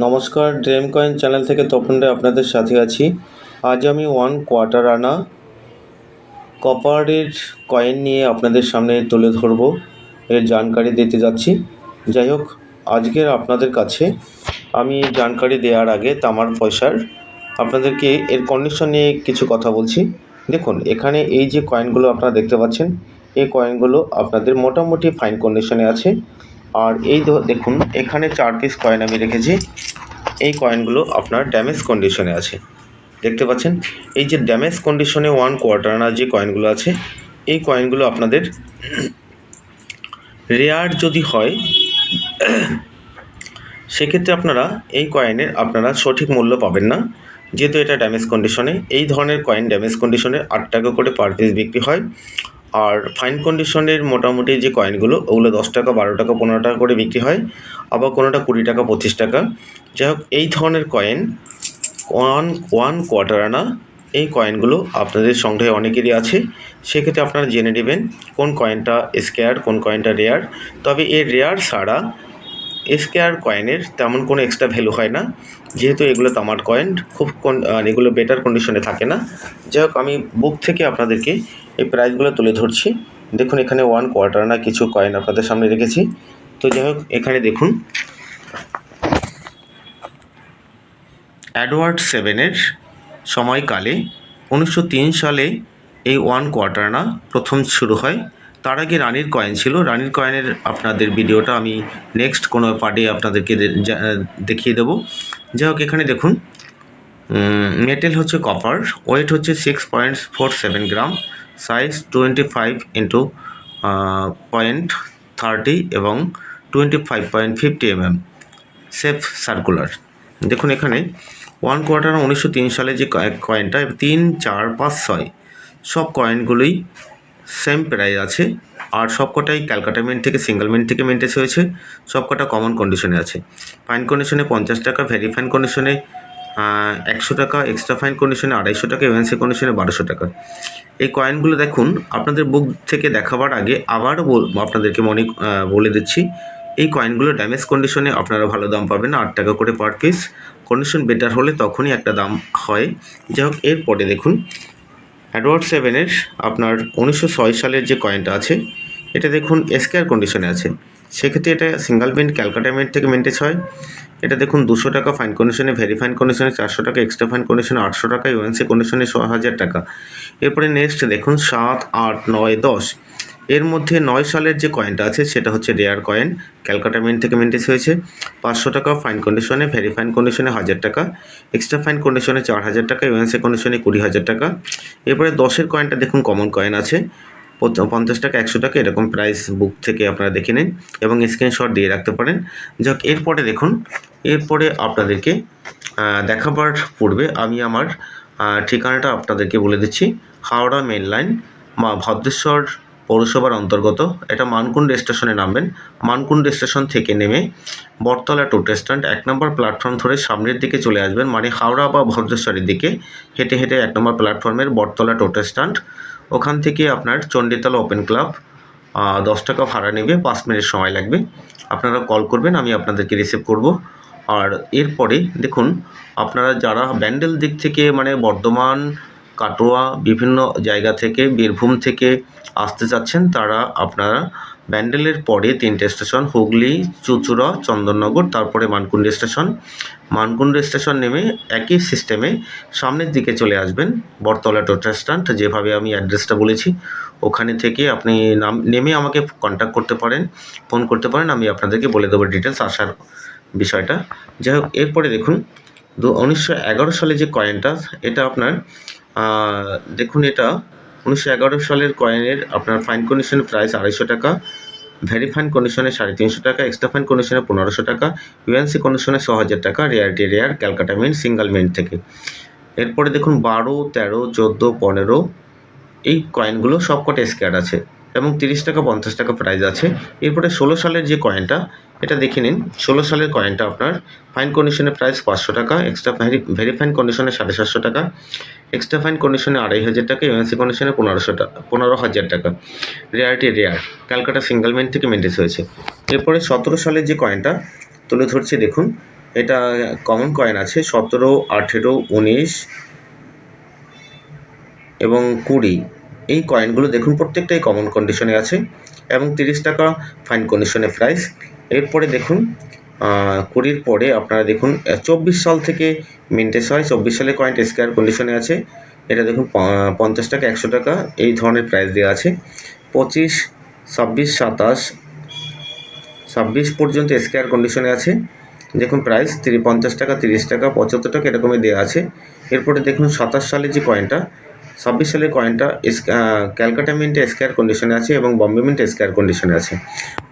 নমস্কার dream coin channel থেকে তপন রায় আপনাদের সাথে আছি। আজ আমি ওয়ান কোয়ার্টার আনা কপারের কয়েন নিয়ে আপনাদের সামনে তুলে ধরবো, এর জানকারি দিতে যাচ্ছি। যাই হোক, আজকের আপনাদের কাছে আমি জানকারি দেওয়ার আগে তামার পয়সার আপনাদেরকে এর কন্ডিশন নিয়ে কিছু কথা বলছি। দেখুন, এখানে এই যে কয়েনগুলো আপনারা দেখতে পাচ্ছেন, এই কয়েনগুলো আপনাদের মোটামুটি ফাইন কন্ডিশনে আছে। আর এই দেখুন, এখানে চার পিস কয়েন আমি রেখেছি। এই কয়েনগুলো আপনার ড্যামেজ কন্ডিশনে আছে। দেখতে পাচ্ছেন? এই যে ড্যামেজ কন্ডিশনে ওয়ান কোয়ার্টার আনা যে কয়েনগুলো আছে, এই কয়েনগুলো আপনাদের রেয়ার যদি হয়, সেক্ষেত্রে আপনারা এই কয়েনের আপনারা সঠিক মূল্য পাবেন না। যেহেতু এটা ড্যামেজ কন্ডিশনে এই ধরনের কয়েন ড্যামেজ কন্ডিশনে আট টাকা করে পার পিস বিক্রি হয়। আর ফাইন কন্ডিশনের মোটামুটি যে কয়েনগুলো ওগুলো দশ টাকা, বারো টাকা, পনেরো টাকা করে বিক্রি হয়, আবার কোনোটা কুড়ি টাকা, পঁচিশ টাকা। যাই হোক, এই ধরনের কয়েন ওয়ান ওয়ান কোয়ার্টার আনা, এই কয়েনগুলো আপনাদের সংগ্রহে অনেকেরই আছে। সেক্ষেত্রে আপনারা জেনে নেবেন কোন কয়েনটা স্কেয়ার কোন কয়েনটা রেয়ার তবে এর রেয়ার ছাড়া স্কেয়ার কয়েনের তেমন কোনো এক্সট্রা ভ্যালু হয় না। যেহেতু এগুলো তামার কয়েন খুব আর এগুলো বেটার কন্ডিশনে থাকে না। যাই হোক, আমি বুক থেকে আপনাদেরকে এই প্রাইসগুলো তুলে ধরছি। দেখুন, এখানে ওয়ান কোয়ার্টার না কিছু কয়েন আপনাদের সামনে রেখেছি। তো যাই হোক, এখানে দেখুন। অ্যাডওয়ার্ড সেভেনের সময়কালে উনিশশো তিন সালে এই ওয়ান কোয়ার্টার না প্রথম শুরু হয়। তার আগে রানীর কয়েন ছিল। রানীর কয়েনের আপনাদের ভিডিওটা আমি নেক্সট কোনো পার্টে আপনাদেরকে দেখিয়ে দেবো। যাই হোক, এখানে দেখুন। মেটেল হচ্ছে কপার ওয়েট হচ্ছে six point four seven gram size twenty five into point thirty এবং twenty five point fifty MM shape circular দেখুন এখানে ওয়ান কোয়ার্টার উনিশশো তিন সালে যে কয়ে- কয়েনটা তিন, চার, পাঁচ, ছয়, সব কয়েনগুলোই সেম প্রাইস আছে। আর সবকটাই ক্যালকাটা মিন্ট থেকে সিঙ্গেল মিন্ট থেকে মেনটেস হয়েছে। সবকটা কমন কন্ডিশনে আছে। ফাইন কন্ডিশনে পঞ্চাশ টাকা ভেরি ফাইন কন্ডিশনে একশো টাকা এক্সট্রা ফাইন কন্ডিশনে আড়াইশো টাকা এমএনসি কন্ডিশনে বারোশো টাকা। এই কয়েনগুলো দেখুন, আপনাদের বুক থেকে দেখাবার আগে আবারও আপনাদেরকে মনে বলে দিচ্ছি, এই কয়েনগুলো ড্যামেজ কন্ডিশনে আপনারা ভালো দাম পাবেন, আট টাকা করে পার পিস কন্ডিশন বেটার হলে তখনই একটা দাম হয়। যাই হোক, এরপরে দেখুন অ্যাডওয়ার্ড সেভেনের আপনার উনিশশো ছয় সালের যে কয়েনটা আছে, এটা দেখুন এসকেআর কন্ডিশনে আছে। সেক্ষেত্রে এটা সিঙ্গেল মিন্ট ক্যালকাটা মিন্ট থেকে মিন্টেজ হয়। এটা দেখুন দুশো টাকা ফাইন কন্ডিশনে ভেরি ফাইন কন্ডিশনে চারশো টাকা এক্সট্রা ফাইন কন্ডিশনে আটশো টাকা ইউএনসি কন্ডিশনে ছ হাজার টাকা। এরপরে নেক্সট দেখুন সাত, আট, নয়, দশ। এর মধ্যে নয় সালের যে কয়েনটা আছে, সেটা হচ্ছে রেয়ার কয়েন ক্যালকাটা মিন্ট থেকে মেন্টেস হয়েছে। পাঁচশো টাকা ফাইন কন্ডিশনে ভেরি ফাইন কন্ডিশনে হাজার টাকা। এক্সট্রা ফাইন কন্ডিশনে চার হাজার টাকা ইউএনসি কন্ডিশনে কুড়ি হাজার টাকা। এরপরে দশের কয়েনটা দেখুন কমন কয়েন আছে। পঞ্চ- পঞ্চাশ টাকা, একশো টাকা, এরকম প্রাইস বুক থেকে আপনারা দেখে নিন এবং স্ক্রিনশট দিয়ে রাখতে পারেন। যাক, এরপরে দেখুন, এরপরে আপনাদেরকে দেখাবার পূর্বে আমি আমার ঠিকানাটা আপনাদেরকে বলে দিচ্ছি, হাওড়া মেন লাইন মা ভদ্রেশ্বর পৌরসভার অন্তর্গত। এটা মানকুণ্ড স্টেশনে নামবেন। মানকুণ্ড স্টেশন থেকে নেমে বটতলা টোটো স্ট্যান্ড এক নম্বর প্ল্যাটফর্ম ধরে সামনের দিকে চলে আসবেন মানে হাওড়া বা ভদ্রেশ্বরের দিকে। হেঁটে হেঁটে এক নম্বর প্ল্যাটফর্মের বটতলা টোটো স্ট্যান্ড। ওখান থেকে আপনার চণ্ডীতলা ওপেন ক্লাব দশ টাকা ভাড়া নেবে, পাঁচ মিনিট সময় লাগবে। আপনারা কল করবেন, আমি আপনাদেরকে রিসিভ করব। আর এরপরে দেখুন, আপনারা যারা ব্যান্ডেল দিক থেকে মানে বর্ধমান কাটোয়া বিভিন্ন জায়গা থেকে, বীরভূম থেকে আসতে চাচ্ছেন তারা আপনারা। ব্যান্ডেলের পরে তিনটে স্টেশন, হুগলি, চুচুড়া, চন্দননগর, তারপরে মানকুণ্ড স্টেশন। মানকুণ্ড স্টেশন নেমে একই সিস্টেমে সামনের দিকে চলে আসবেন, বটতলা টোটো স্ট্যান্ড, যেভাবে আমি অ্যাড্রেসটা বলেছি। ওখানে থেকে আপনি নাম, নেমে আমাকে কন্ট্যাক্ট করতে পারেন ফোন করতে পারেন, আমি আপনাদেরকে বলে দেবো ডিটেলস আসার বিষয়টা। যাই হোক, এরপরে দেখুন, দু, উনিশশো সালে যে কয়েনটা এটা আপনার দেখুন এটা, উনিশশো এগারো সালের কয়েনের আপনার ফাইন কন্ডিশনের প্রাইস আড়াইশো টাকা ভেরি ফাইন কন্ডিশনে সাড়ে তিনশো টাকা এক্সট্রা ফাইন কন্ডিশনে পনেরোশো টাকা ইউএনসি কন্ডিশনে ছ হাজার টাকা rarity rare Calcutta mint single mint থেকে। এরপরে দেখুন বারো, তেরো, চোদ্দ, পনেরো, এই কয়েনগুলো সবকটা স্ক্যাড আছে। এবং তিরিশ টাকা, পঞ্চাশ টাকা প্রাইস আছে। এরপরে ষোলো সালের যে কয়েনটা এটা দেখে নিন। ষোলো সালের কয়েনটা আপনার ফাইন কন্ডিশনের প্রাইস পাঁচশো টাকা এক্সট্রা ভেরি ভেরি ফাইন কন্ডিশনে সাড়ে সাতশো টাকা এক্সট্রা ফাইন কন্ডিশনে আড়াই হাজার টাকা ইউএনসি কন্ডিশনে পনেরোশো টাকা পনেরো হাজার টাকা। Rarity rare Calcutta single mint থেকে মেন্টেস হয়েছে। এরপরে সতেরো সালের যে কয়েনটা তুলে ধরছি, দেখুন। এটা কমন কয়েন আছে, সতেরো, আঠেরো, উনিশ এবং কুড়ি। এই কয়েনগুলো দেখুন, প্রত্যেকটাই কমন কন্ডিশনে আছে এবং তিরিশ টাকা ফাইন কন্ডিশনে প্রাইস এরপরে দেখুন কুড়ির পরে আপনারা দেখুন চব্বিশ সাল থেকে মিন্টেস হয়, চব্বিশ সালে কয়েনটা স্কোয়ার কন্ডিশনে আছে। এটা দেখুন পঞ্চাশ টাকা, একশো টাকা, এই ধরনের প্রাইস দেওয়া আছে। পঁচিশ, ছাব্বিশ, সাতাশ, ছাব্বিশ পর্যন্ত স্কোয়ার কন্ডিশনে আছে। দেখুন প্রাইস পঞ্চাশ টাকা, তিরিশ টাকা, পঁচাত্তর টাকা এরকমই দেওয়া আছে। এরপরে দেখুন, সাতাশ সালের যে কয়েনটা ছাব্বিশ সালের কয়েনটা ক্যালকাটা মিন্টে স্কোয়ার কন্ডিশনে আছে এবং বম্বে মিন্টে স্কোয়ার কন্ডিশনে আছে।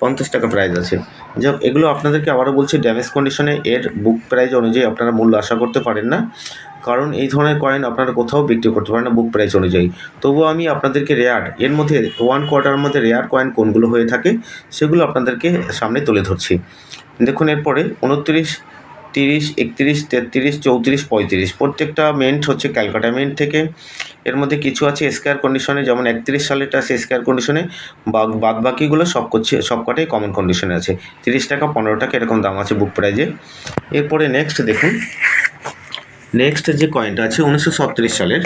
পঞ্চাশ টাকা প্রাইস আছে। যাক এগুলো আপনাদেরকে আবারও বলছি ড্যামেজ কন্ডিশনে এর বুক প্রাইস অনুযায়ী আপনারা মূল্য আশা করতে পারেন না। কারণ এই ধরনের কয়েন আপনারা কোথাও বিক্রি করতে পারেন না বুক প্রাইস অনুযায়ী। তবুও আমি আপনাদেরকে রেয়ার এর মধ্যে ওয়ান কোয়ার্টারের মধ্যে রেয়ার কয়েন কোনগুলো হয়ে থাকে, সেগুলো আপনাদেরকে সামনে তুলে ধরছি। দেখুন, এরপরে উনত্রিশ তিরিশ, একত্রিশ, তেত্রিশ, চৌত্রিশ, পঁয়ত্রিশ। প্রত্যেকটা মেন্ট হচ্ছে ক্যালকাটা মেন্ট থেকে। এর মধ্যে কিছু আছে স্কোয়ার কন্ডিশনে যেমন একত্রিশ সালেরটা আছে স্কোয়ার কন্ডিশনে বাদ বাকিগুলো সব করছে, সবকটাই কমন কন্ডিশনে আছে। তিরিশ টাকা, পনেরো টাকা এরকম দাম আছে বুক প্রাইজে এরপরে নেক্সট দেখুন। নেক্সট যে কয়েনটা আছে, উনিশশো ছত্রিশ সালের।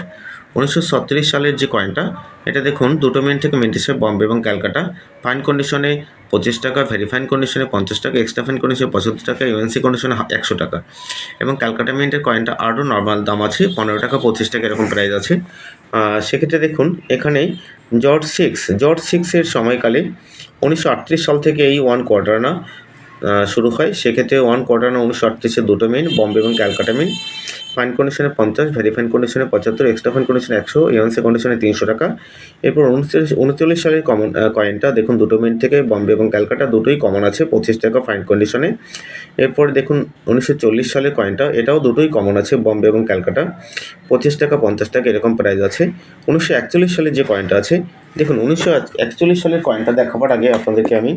উনিশশো ছত্রিশ সালের যে কয়েনটা এটা দেখুন দুটো মেন থেকে মেন্ট হিসেবে বম্বে এবং ক্যালকাটা ফাইন কন্ডিশনে পঁচিশ টাকা ভেরিফাইন কন্ডিশনে পঞ্চাশ টাকা এক্সট্রা ফাইন কন্ডিশনে পঁচাত্তর টাকা ইউএনসি কন্ডিশনে একশো টাকা। এবং ক্যালকাটা মিন্টের কয়েনটা আরও নর্মাল দাম আছে, পনেরো টাকা, পঁচিশ টাকা এরকম প্রাইস আছে। সেক্ষেত্রে দেখুন এখানে জর্জ সিক্স জর্জ সিক্সের সময়কালে উনিশশো আটত্রিশ সাল থেকে এই ওয়ান কোয়ার্টার না শুরু হয়। সেক্ষেত্রে ওয়ান কোয়ার্টার না, উনিশশো আটত্রিশে দুটো মেন বম্বে এবং ক্যালকাটা মেন ফাইন কন্ডিশনে পঞ্চাশ ভেরিফাইন কন্ডিশনে পঁচাত্তর এক্সট্রা ফাইন কন্ডিশনে একশো ইউএনসি কন্ডিশনে তিনশো টাকা। এরপর উনচল্লিশ উনচল্লিশ সালের কমন কয়েনটা দেখুন দুটো মিনিট থেকে বম্বে এবং ক্যালকাটা দুটোই কমন আছে পঁচিশ টাকা ফাইন কন্ডিশনে এরপর দেখুন উনিশশো চল্লিশ সালের কয়েনটা এটাও দুটোই কমন আছে বম্বে এবং ক্যালকাটা পঁচিশ টাকা, পঞ্চাশ টাকা এরকম প্রাইস আছে। উনিশশো একচল্লিশ সালের যে কয়েনটা আছে, দেখুন উনিশশো একচল্লিশ সালের কয়েনটা দেখাবার আগে আপনাদেরকে আমি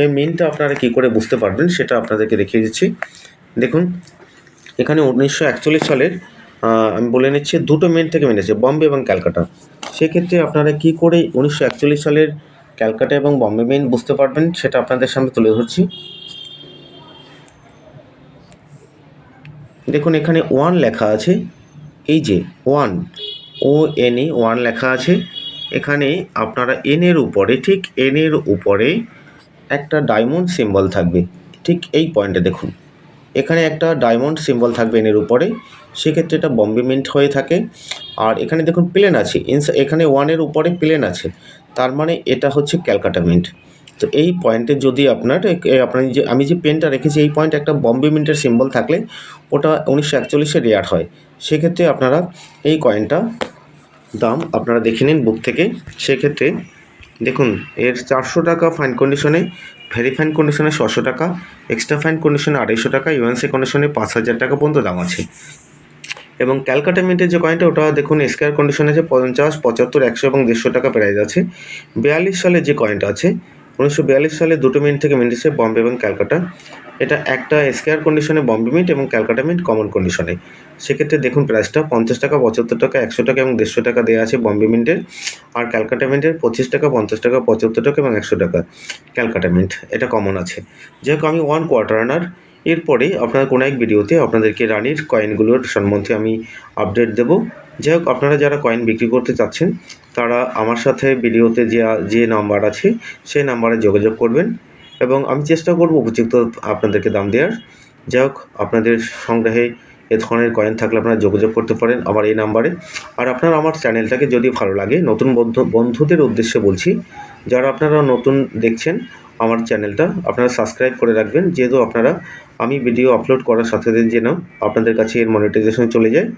এই মিনটা আপনারা কী করে বুঝতে পারবেন সেটা আপনাদেরকে দেখিয়ে দিচ্ছি। দেখুন এখানে উনিশশো একচল্লিশ সালের আমি বলে নিচ্ছি দুটো মেন থেকে মেনেছে, বম্বে এবং ক্যালকাটা। সেক্ষেত্রে আপনারা কি করে উনিশশো একচল্লিশ সালের ক্যালকাটা এবং বম্বে মেন বুঝতে পারবেন, সেটা আপনাদের সামনে তুলে ধরছি। দেখুন, এখানে ওয়ান লেখা আছে, এই যে one O N A one লেখা আছে। এখানে আপনারা এন এর উপরে, ঠিক এন এর উপরে একটা ডায়মন্ড সিম্বল থাকবে, ঠিক এই পয়েন্টে দেখুন। এখানে একটা ডায়মন্ড সিম্বল থাকবে এনের উপরে, সেক্ষেত্রে এটা বম্বে মিন্ট হয়ে থাকে। আর এখানে দেখুন প্লেন আছে ইনস- এখানে ওয়ানের উপরে প্লেন আছে, তার মানে এটা হচ্ছে ক্যালকাটা মিন্ট তো এই পয়েন্টে যদি আপনার আপনার যে, আমি যে পেনটা রেখেছি, এই পয়েন্টে একটা বম্বে মিন্টের সিম্বল থাকলে ওটা উনিশশো একচল্লিশে রেয়ার হয়। সেক্ষেত্রে আপনারা এই কয়েনটা দাম আপনারা দেখে নিন বুক থেকে। সেক্ষেত্রে দেখুন, এর চারশো টাকা ফাইন কন্ডিশনে ভেরিফাইন কন্ডিশনে ছশো টাকা এক্সট্রা ফাইন কন্ডিশনে আড়াইশো টাকা ইউএনসি কন্ডিশনে পাঁচ হাজার টাকা পর্যন্ত দাম আছে। এবং ক্যালকাটা মিন্টের যে কয়েনটা ওটা দেখুন স্কোয়ার কন্ডিশনে আছে পঞ্চাশ, পঁচাত্তর, একশো এবং দেড়শো টাকা প্রাইস আছে। বিয়াল্লিশ সালে যে কয়েনটা আছে উনিশশো বিয়াল্লিশ সালে দুটো মিনিট থেকে মিনিট হিসেবে বম্বে এবং ক্যালকাটা। এটা একটা স্কোয়ার কন্ডিশনে বম্বে মিন্ট এবং ক্যালকাটা মিট কমন কন্ডিশনে সেক্ষেত্রে দেখুন প্রাইসটা পঞ্চাশ টাকা, পঁচাত্তর টাকা, একশো টাকা এবং দেড়শো টাকা দেওয়া আছে বম্বে মিন্টের আর ক্যালকাটা মিন্টের পঁচিশ টাকা, পঞ্চাশ টাকা, পঁচাত্তর টাকা এবং একশো টাকা ক্যালকাটা মিন্ট এটা কমন আছে। যেহেতু আমি ওয়ান কোয়ার্টার আনার এরপরে আপনার কোনো এক ভিডিওতে আপনাদেরকে রানির কয়েনগুলোর সম্বন্ধে আমি আপডেট দেব। যাই হোক, আপনারা যারা কয়েন বিক্রি করতে চাচ্ছেন, তারা আমার সাথে ভিডিওতে যে যে নাম্বার আছে, সেই নাম্বারে যোগাযোগ করবেন এবং আমি চেষ্টা করব উপযুক্ত আপনাদেরকে দাম দেওয়ার। যাই হোক, আপনাদের সংগ্রহে এ ধরনের কয়েন থাকলে আপনারা যোগাযোগ করতে পারেন আমার এই নাম্বারে আর আপনারা আমার চ্যানেলটাকে যদি ভালো লাগে, নতুন বন্ধু, বন্ধুদের উদ্দেশ্যে বলছি, যারা আপনারা নতুন দেখছেন আমার চ্যানেলটা আপনারা সাবস্ক্রাইব করে রাখবেন। যেহেতু আপনারা আমি ভিডিও আপলোড করার সাথে সাথে যেন আপনাদের কাছে এর মনিটাইজেশন চলে যায়,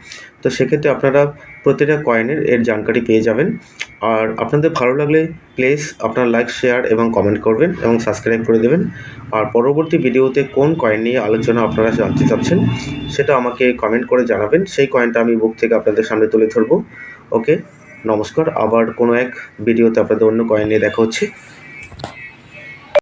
তো সেক্ষেত্রে আপনারা প্রতিটা কয়েনের এর জানকারি পেয়ে যাবেন। আর আপনাদের ভালো লাগলে প্লিজ আপনারা লাইক শেয়ার এবং কমেন্ট করবেন এবং সাবস্ক্রাইব করে দেবেন। আর পরবর্তী ভিডিওতে কোন কয়েন নিয়ে আলোচনা আপনারা জানতে চাচ্ছেন, সেটা আমাকে কমেন্ট করে জানাবেন। সেই কয়েনটা আমি বুক থেকে আপনাদের সামনে তুলে ধরবো। ওকে নমস্কার। আবার কোনো এক ভিডিওতে আপনাদের অন্য কয়েন নিয়ে দেখা হচ্ছে।